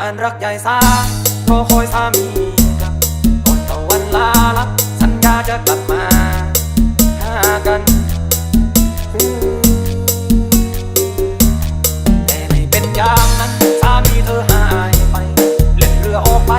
อ่านรักใหญ่ซาก็คอยสามีกับอดต่วันลาลับ สัญญาจะกลับมาหากันแต่ไม่เป็นอย่างนั้นสามีเธอหายไป เล่นเรือออกไป